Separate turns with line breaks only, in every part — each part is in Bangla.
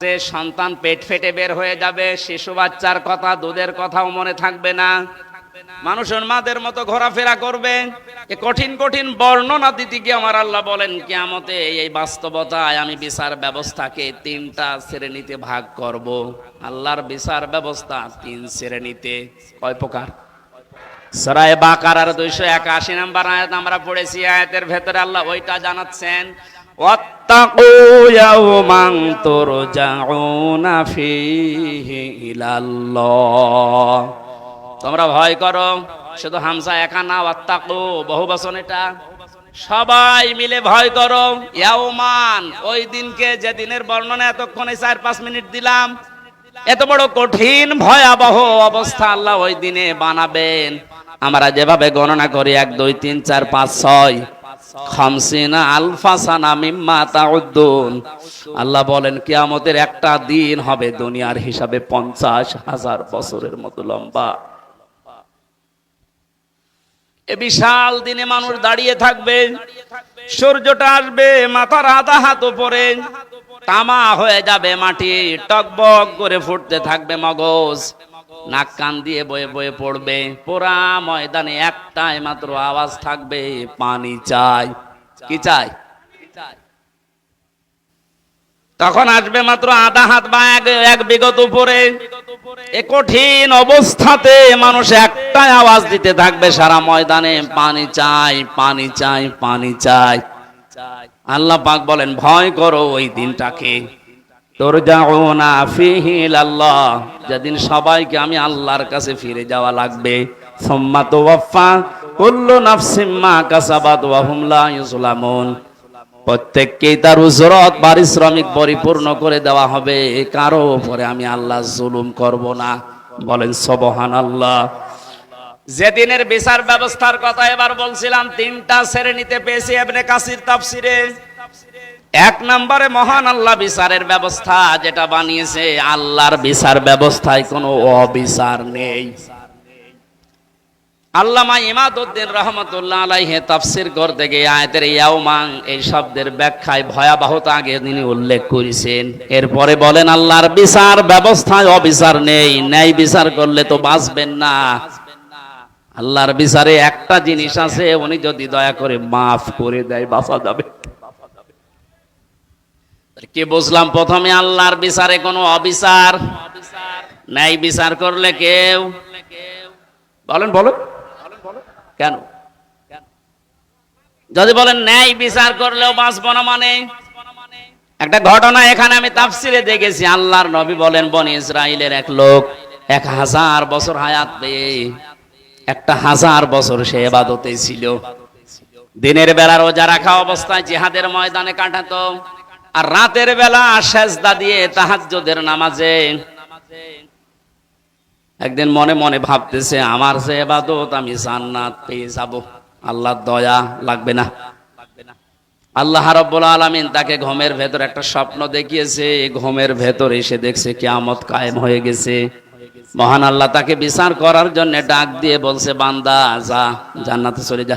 যে সন্তান পেট ফেটে বের হয়ে যাবে, শিশু বাচ্চার কথা, দুধের কথাও মনে থাকবে না। মানুষের মাদের মতো ঘোরাফেরা করবে। কঠিন কঠিন বর্ণনা দিতে গিয়ে আমার আল্লাহ বলেন, কিয়ামতে এই বাস্তবতায় আমি বিচার ব্যবস্থাকে তিনটা শ্রেণীতে ভাগ করব। আল্লাহর বিচার ব্যবস্থা তিন শ্রেণীতে। কয় প্রকার? সরায় বাকার দুইশো একাশি নাম্বার আয়াত আমরা পড়েছি। আয়াতের ভেতরে আল্লাহ ওইটা জানাচ্ছেন واتقوا يوما ترجعون فيه إلى الله তোমরা ভয় করো শুধু হামসা একা না ওয়াত্তাকু বহু বচন এটা সবাই মিলে ভয় করো ইয়াউমান ওই দিনকে যে দিনের বর্ণনা এতক্ষণে চার পাঁচ মিনিট দিলাম এত বড় কঠিন ভয়াবহ অবস্থা আল্লাহ ওই দিনে বানাবেন আমরা যেভাবে গণনা করি এক দুই তিন চার পাঁচ ছয় আল্লাহ বলেন, কিয়ামতের একটা দিন হবে দুনিয়ার হিসাবে পঞ্চাশ হাজার বছরের মতো লম্বা। এ বিশাল দিনে মানুষ দাঁড়িয়ে থাকবে, সূর্যটা আসবে, মাথার আধা হাত উপরে, তামা হয়ে যাবে মাটি, টকবক করে ফুটতে থাকবে মগজ। নাক কান দিয়ে বয়ে বয়ে পড়বে। পুরা ময়দানে একটাই মাত্র আওয়াজ থাকবে, পানি চাই। কি চাই? তখন আসবে মাত্র আধা হাত বা এক বিগত উপরে। এ কঠিন অবস্থাতে মানুষ একটাই আওয়াজ দিতে থাকবে, সারা ময়দানে পানি চাই পানি চাই পানি চাই। আল্লাহ পাক বলেন, ভয় করো ওই দিনটাকে। যেদিন সবাইকে আমি আল্লাহর কাছে ফিরে যাওয়া লাগবে, সুম্মা তুওয়াফা কুল্লু নাফসিম মা কাসাবাত ওয়া হুম লা ইউজলামুন প্রত্যেককেই তার উজরত পারিশ্রমিক পরিপূর্ণ করে দেওয়া হবে কারও উপরে আমি আল্লাহ জুলুম করব না। বলেন সবহান আল্লাহ যেদিনের বিচার ব্যবস্থার কথা এবার বলছিলাম, তিনটা শ্রেণীতে পেয়েছি এমনি কাসির তাফসিরে। এক নম্বরে মহান আল্লাহ বিচারের ব্যবস্থা যেটা বানিয়েছে, আল্লাহর বিচার ব্যবস্থায় কোনো অবিচার নেই। আল্লামা ইমাদউদ্দিন রহমতুল্লাহ আলাইহে তাফসির করতে গিয়ে আয়াতের ইয়াউমাং এই শব্দের ব্যাখ্যায় ভয়াবহতা আগে তিনি উল্লেখ করেছেন। এরপরে বলেন, আল্লাহর বিচার ব্যবস্থায় অবিচার নেই, ন্যায় বিচার করলে তো বাঁচবেন না। আল্লাহর বিচারে একটা জিনিস আছে, উনি যদি দয়া করে মাফ করে দেয়, বাঁচা যাবে। কি বুঝলাম? প্রথমে আল্লাহর বিচারে কোনো অবিচার? ন্যায় বিচার করলে কেউ? বলেন বলো কেন? যদি বলেন ন্যায় বিচার করলেও বাঁচবো না মানে? একটা ঘটনা এখানে আমি তাফসিরে দেখেছি। আল্লাহর নবী বলেন, বনি ইসরায়েলের এক লোক এক হাজার বছর হায়াত পেয়ে, একটা হাজার বছর সে এবাদতে ছিল। দিনের বেলা রোজা রাখা অবস্থায় জিহাদের ময়দানে কাটাতো। আর রাতের বেলা সেজদা দিয়ে তাহাজ্জুদের নামাজে। একদিন মনে মনে ভাবতেছে, আমার যে এবাদত আমি জান্নাত পেয়ে যাব। আল্লাহর দয়া লাগবে না। আল্লাহ রাব্বুল আলামিন তাকে ঘুমের ভেতর একটা স্বপ্ন দেখিয়েছে। ঘুমের ভেতর এসে দেখছে কিয়ামত কায়েম হয়ে গেছে। মহান আল্লাহ তাকে বিচার করার জন্য ডাক দিয়ে বলছে, বান্দা, যা, জান্নাতে চলে যা।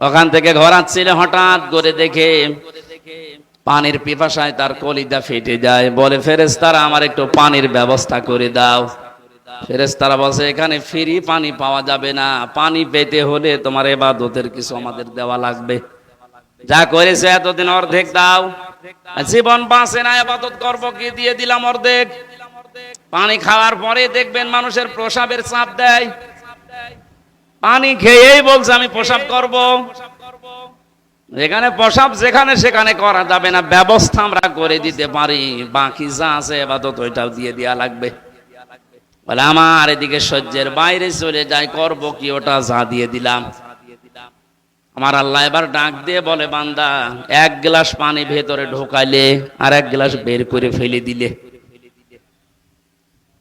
ওখান থেকে ঘর ঘোরাচ্ছিল হঠাৎ করে দেখে পানির পিপাসায় তার কলিদা ফেটে যায়। বলে ফেরেস্তারা আমার একটু পানির ব্যবস্থা করে দাও। ফেরেস্তারা বলছে, এখানে ফ্রি পানি পাওয়া যাবে না। পানি পেতে হলে তোমার এবাদতের কিছু আমাদের দেওয়া লাগবে। যা করেছে এতদিন অর্ধেক দাও। জীবন বাঁচে না, এবাদত করব কি দিয়ে দিলাম অর্ধেক? পানি খাওয়ার পরে দেখবেন মানুষের প্রসাবের চাপ দেয়। পানি খেয়েই বলছে, আমি প্রসাব করব। এখানে প্রসাব যেখানে সেখানে করা যাবে না, ব্যবস্থা আমরা করে দিতে পারি। বাকি যা আছে এবাদত ওইটাও দিয়ে দেওয়া লাগবে। বলে, আমার এদিকে সহ্যের বাইরে চলে যায়, করব কি ওটা যা দিয়ে দিলাম। আমার আল্লাহ এবার ডাক দিয়ে বলে, বান্দা, এক গ্লাস পানি ভেতরে ঢোকাইলে আর এক গ্লাস বের করে ফেলে দিলে।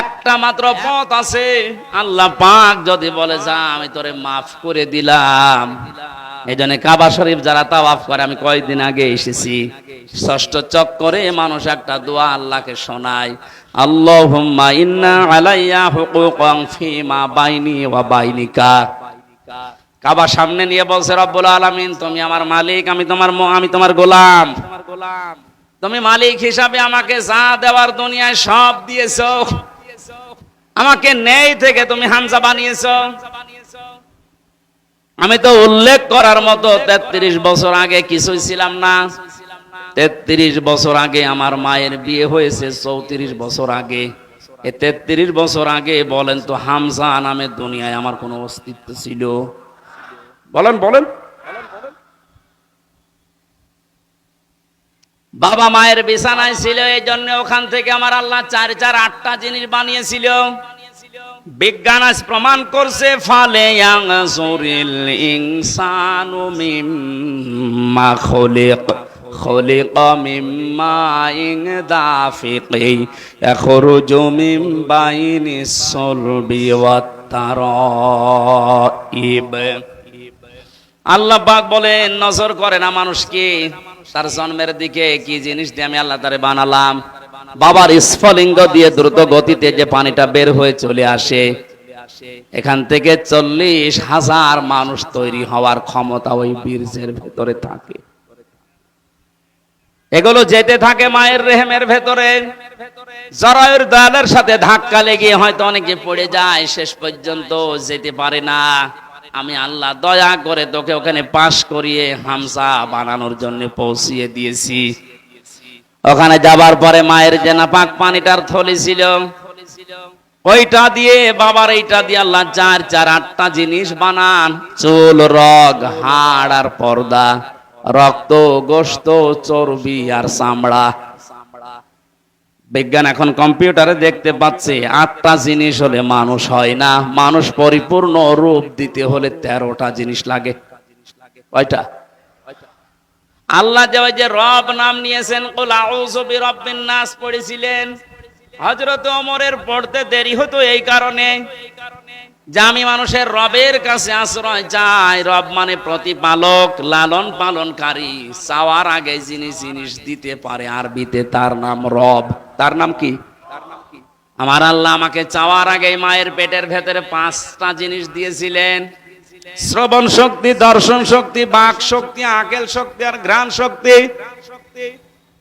একটা মাত্র পথ আছে। আল্লাহ পাক যদি বলে, যা, আমি তোরে মাফ করে দিলাম। এই জন্য কাবা শরীফ যারা তাওয়াফ করে, আমি কয়েকদিন আগে এসেছি। ষষ্ঠ চক্করে মানুষ একটা দোয়া আল্লাহকে শোনায়, আল্লাহুম্মা ইন্না আলাইয়া হুকুকান ফিমা বাইনি ওয়া বাইনিকা। কাবা সামনে নিয়ে বলছে, রব্বুল আলামিন, তুমি আমার মালিক, আমি তোমার আমি তোমার গোলাম। তুমি মালিক হিসাবে আমাকে যা দেওয়ার দুনিয়ায় সব দিয়েছ। আমাকে নেই থেকে তুমি হামজা বানিয়েছো। আমি তো উল্লেখ করার মতো তেত্রিশ বছর আগে কিছুই ছিলাম না। তেত্রিশ বছর আগে আমার মায়ের বিয়ে হয়েছে, চৌত্রিশ বছর আগে। এ তেত্রিশ বছর আগে বলেন তো হামজা নামে দুনিয়ায় আমার কোনো অস্তিত্ব ছিল? বলেন বলেন। বাবা মায়ের বিছানায় ছিল, এই জন্য ওখান থেকে আমার আল্লাহ চার চার, আটটা জিনিস বানিয়েছিল। বিজ্ঞান আজ প্রমাণ করছে, ফালে আল্লাহ বলে, নজর করে না মানুষকে। তার জন্মের দিকে কি জিনিস দিয়ে আমি আল্লাহ তারে বানালাম? বাবার স্ফলিঙ্গ দিয়ে দ্রুত গতিতে যে পানিটা বের হয়ে চলে আসে, এখান থেকে চল্লিশ হাজার মানুষ তৈরি হওয়ার ক্ষমতা ওই বীর্যের ভেতরে থাকে। এগুলো যেতে থাকে মায়ের রেহেমের ভেতরে। জরায়ুর দয়ালের সাথে ধাক্কা লেগে হয়তো অনেকে পড়ে যায়, শেষ পর্যন্ত যেতে পারে না। আমি আল্লাহ দয়া করে তোকে ওখানে পাশ করিয়ে হামসা বানানোর জন্য পৌঁছিয়ে দিয়েছি। ওখানে যাবার পরে মায়ের যে নাপাক পানিটার থলি ছিল, ওইটা দিয়ে বাবার এইটা দিয়ে আল্লাহ চার চার, আটটা জিনিস বানান। চুল, রগ, হাড় আর পর্দা, রক্ত গোস্ত চর্বি আর চামড়া। বিজ্ঞান এখন কম্পিউটারে দেখতে পাচ্ছে, আটটা জিনিস হলে মানুষ হয় না। মানুষ পরিপূর্ণ রূপ দিতে হলে তেরোটা জিনিস লাগে। কয়টা? আল্লাহ যে রব নাম নিয়েছেন নাস পড়েছিলেন। হজরত অমরের পড়তে দেরি হতো এই কারণে। যে আমি মানুষের রবের কাছে আশ্রয় চাই, রব মানে প্রতিপালক, লালন পালনকারী, চাওয়ার আগে যিনি জিনিস দিতে পারে আরবিতে, তার নাম রব। তার নাম কি? আমার আল্লাহ আমাকে চাওয়ার আগে মায়ের পেটের ভেতরে পাঁচটা জিনিস দিয়েছিলেন। শ্রবণ শক্তি, দর্শন শক্তি, বাক শক্তি, আকেল শক্তি আর ঘ্রাণ শক্তি।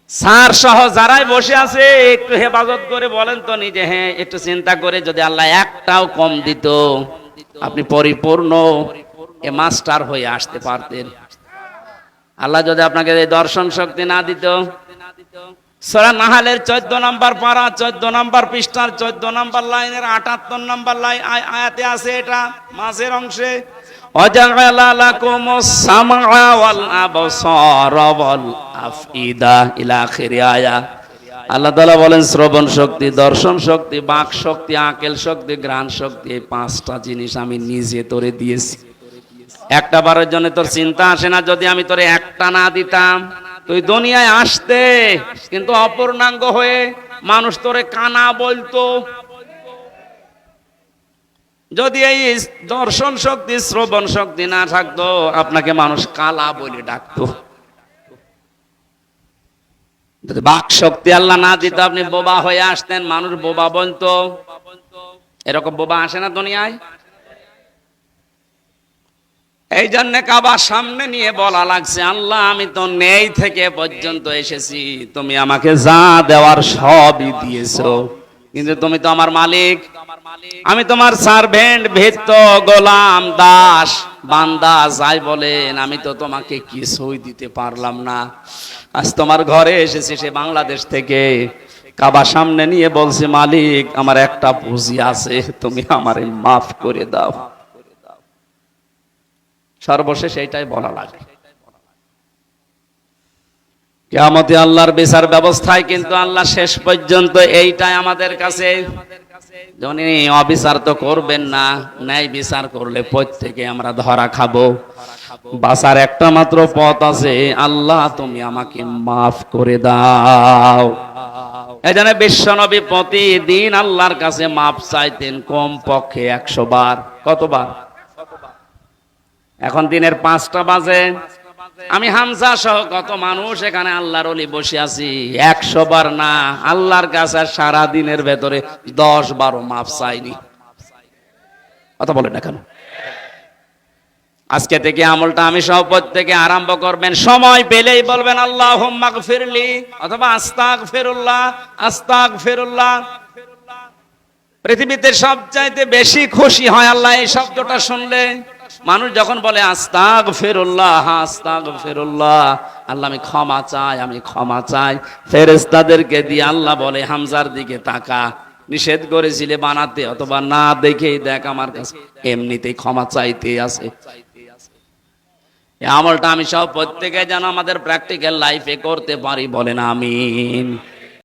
সার সহ যারাই বসে আছে, একটু হেফাজত করে বলেন তো নিজে হ্যাঁ একটু চিন্তা করে যদি আল্লাহ একটাও কম দিত, আপনি পরিপূর্ণ এ মাস্টার হয়ে আসতে পারতেন। আল্লাহ যদি আপনাকে দর্শন শক্তি না দিত। সোরা নাহালের চোদ্দ নম্বর পারা, চোদ্দ নম্বর পৃষ্ঠার চোদ্দ নম্বর লাইনের আটাত্তর নম্বর লাইন আয়াতে আছে এটা, মাঝের অংশে। وجعل لكم السمع والأبصار والأفئدة إلى آخر آية আল্লাহ তালা বলেন শ্রবণ শক্তি দর্শন শক্তি বাক শক্তি আকেল শক্তি গ্রাণ শক্তি এই পাঁচটা জিনিস আমি নিজে তোরে দিয়েছি একটা বারের জন্য তোর চিন্তা আসে না যদি আমি তোরে একটা না দিতাম তুই দুনিয়ায় আসতে কিন্তু অপূর্ণাঙ্গ হয়ে মানুষ তোরে কানা বলতো যদি এই দর্শন শক্তি, শ্রবণ শক্তি না থাকতো, আপনাকে মানুষ কালা বলে ডাকতো। বাক শক্তি আল্লাহ না দিত, আপনি বোবা হয়ে আসতেন, মানুষ বোবা বলতো। এরকম বোবা আসে না দুনিয়ায়? এই জন্য কাবার সামনে নিয়ে বলা লাগছে, আল্লাহ, আমি তো নেই থেকে পর্যন্ত এসেছি, তুমি আমাকে যা দেওয়ার সবই দিয়েছ। কিন্তু তুমি তো আমার মালিক। আমি তোমার সার্ভেন্ট ভেত্ত গোলাম, দাস, বান্দা, যাই বলেন, আমি তো তোমাকে কিছুই দিতে পারলাম না। আজ তোমার ঘরে এসেছি সে বাংলাদেশ থেকে। কাবা সামনে নিয়ে বলছে, মালিক, আমার একটা পুঁজি আছে, তুমি আমারে মাফ করে দাও। সর্বশেষ এইটাই বলা লাগে। কেয়ামতে আল্লাহর বিচার ব্যবস্থায় কিন্তু আল্লাহ শেষ পর্যন্ত এইটাই আমাদের কাছে। উনি অবিচার তো করবেন না, ন্যায় বিচার করলে প্রত্যেকে আমরা ধরা খাব। বাসার একটা মাত্র পথ আছে, আল্লাহ তুমি আমাকে মাফ করে দাও। এই জন্য বিশ্বনবী প্রতিদিন আল্লাহর কাছে মাফ চাইতেন কম পক্ষে একশো বার। কতবার? এখন দিনের পাঁচটা বাজে। আমি হামজা সহ কত মানুষ এখানে আল্লাহর অলি বসে আছি। একশো বার না, আল্লাহর কাছে সারা দিনের ভেতরে দশ বারো মাপ চাইনি। কথা বলেন না কেন? আজকে থেকে আমলটা আমি সহ প্রত্যেকে আরম্ভ করবেন। সময় পেলেই বলবেন আল্লাহ ফিরলি অথবা আস্তাক ফেরুল্লাহ আস্তাক ফেরুল্লাহ পৃথিবীতে সবচাইতে বেশি খুশি হয় আল্লাহ এই শব্দটা শুনলে। মানুষ যখন বলে আস্তাক ফেরুল্লাহ আস্তাক ফেরুল্লাহ আল্লাহ আমি ক্ষমা চাই, আমি ক্ষমা চাই। ফেরেস্তাদেরকে দিয়ে আল্লাহ বলে, হামজার দিকে তাকা। নিষেধ করেছিলে বানাতে, অথবা না দেখেই দেখ আমার কাছে। এমনিতেই ক্ষমা চাইতে আছে। আমলটা আমি সব প্রত্যেকে যেন আমাদের প্র্যাকটিক্যাল লাইফে করতে পারি বলেন, আমিন।